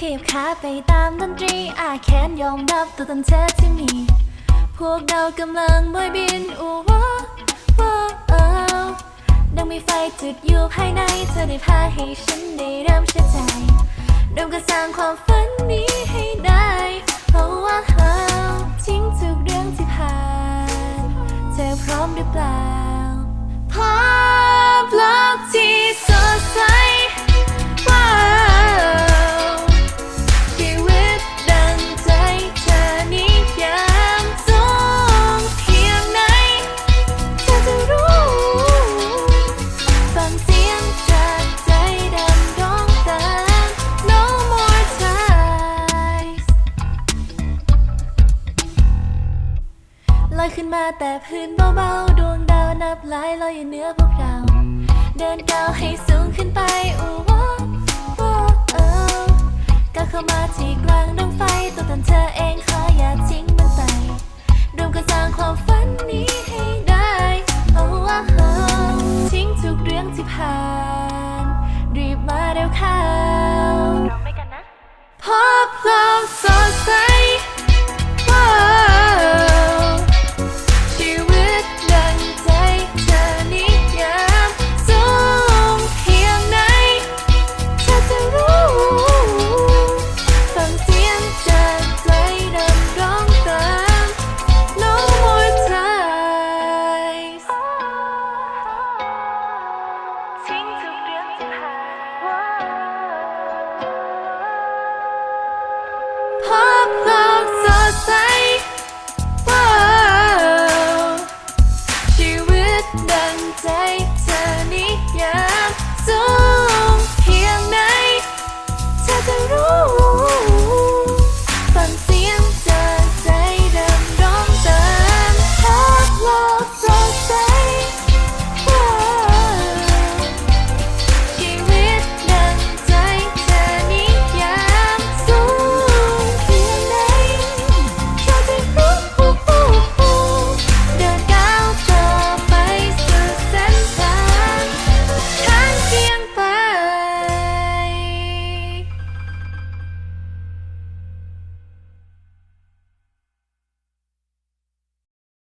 ขยับขาไปตามดนตรีอาแคนยอมรับตัวตนเธอที่มี พวกเรากำลังบอยบินอู้ว้าว้าเอ้าดังมีไฟจุดอยู่ภายในเธอได้พาให้ฉันได้เริ่มเชื่อใจเริ่มก็สร้างความฝันนี้ให้ได้เพราะว่าเราทิ้งทุกเรื่องที่ผ่าน เธอพร้อมหรือเปล่า อยขึ้นมาแต่พื้นเบาๆ ดวงดาวนับหลายลอยอยู่เหนือพวกเรา เดินก้าวให้สูงขึ้นไปอู